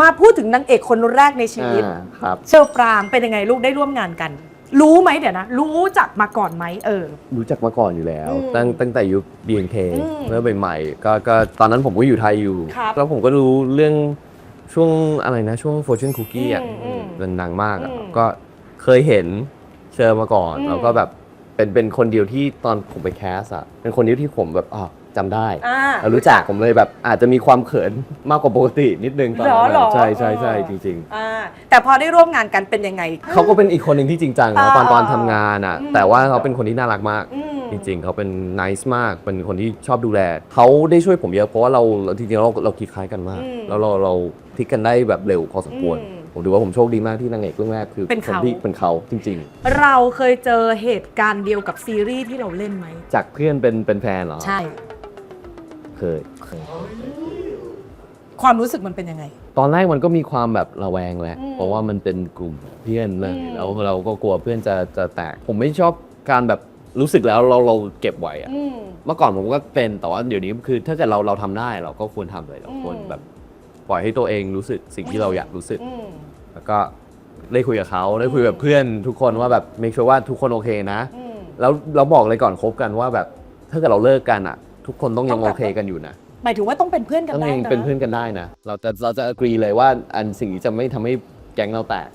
มาพูดถึงนางเอกคนแรกในชีวิต อ่าครับ เชอปรางเป็นยังไงลูกได้ร่วมงานกัน รู้ไหมเดี๋ยวนะ รู้จักมาก่อนไหมเออ รู้จักมาก่อนอยู่แล้ว อืมตั้งตั้งแต่ยุค BNK อืมเมื่อใหม่ๆก็ก็ตอนนั้นผมก็อยู่ไทยอยู่ ครับแล้วผมก็รู้เรื่องช่วงอะไรนะ ช่วง Fortune Cookie อะอืมอืมเป็นดังมากอะอืมก็เคยเห็นเชอมาก่อน อืมแล้วก็แบบเป็นเป็นคนเดียวที่ตอนผมไปแคสอะ เป็นคนเดียวที่ผมแบบอ๋อ จำได้อ่าแล้วรู้จักผมเลยแบบอาจจะมีความเขินมากกว่าปกตินิดนึงตอนนั้นเหรออะใช่ใช่ใช่เออจริง ๆ อ่าแต่พอได้ร่วมงานกันเป็นยังไง เขาก็เป็นอีกคนหนึ่งที่จริงจังนะอ่าตอนตอนทำงานอะ อืม แต่ว่าเขาเป็นคนที่น่ารักมาก อืม จริง ๆ เขาเป็นนิสมาก เป็นคนที่ชอบดูแล เขาได้ช่วยผมเยอะเพราะว่าเราเราจริงๆเราเราคิดคล้ายกันมาก อืมแล้วเราเราพลิกกันได้แบบเร็วพอสมควร อืมผมถือว่าผมโชคดีมากที่นางเอกเรื่องแรกคือเป็นคนเขา ที่เป็นเขาจริง เราเคยเจอเหตุการณ์เดียวกับซีรีส์ที่เราเล่นไหม ๆ จากเพื่อนเป็นเป็นแฟนเหรอ ใช่ เคยเคย ความรู้สึกมันเป็นยังไง ตอนแรกมันก็มีความแบบระแวงแหละ อืมเพราะว่ามันเป็นกลุ่มเพื่อนเลยอืมแล้วเราก็กลัวเพื่อนจะจะแตก ผมไม่ชอบการแบบรู้สึกแล้วเราเราเก็บไว้อะอืมเมื่อก่อนผมก็เป็นแต่ว่าเดี๋ยวนี้คือ ถ้าเกิดเราเราทำได้เราก็ควรทำเลยเราอืมควรแบบปล่อยให้ตัวเองรู้สึกสิ่งที่เราอยากรู้สึกอืมแล้วก็ได้คุยกับเขาได้คุยกับเพื่อนทุกคนว่าแบบเมคชัวร์ว่าทุกคนโอเคนะอืมแล้วเราบอกเลยก่อนคบกันว่าแบบถ้าเกิดเราเลิกกันอะ ทุกคนต้องยังต้องแบบโอเคกันอยู่นะหมายถึงว่าต้องเป็นเพื่อนกันต้องได้ยังนะ เป็นเพื่อนกันได้นะ เราจะเราจะ agree เลยว่าอันสิ่งนี้จะไม่ทำให้แก๊งเราแตก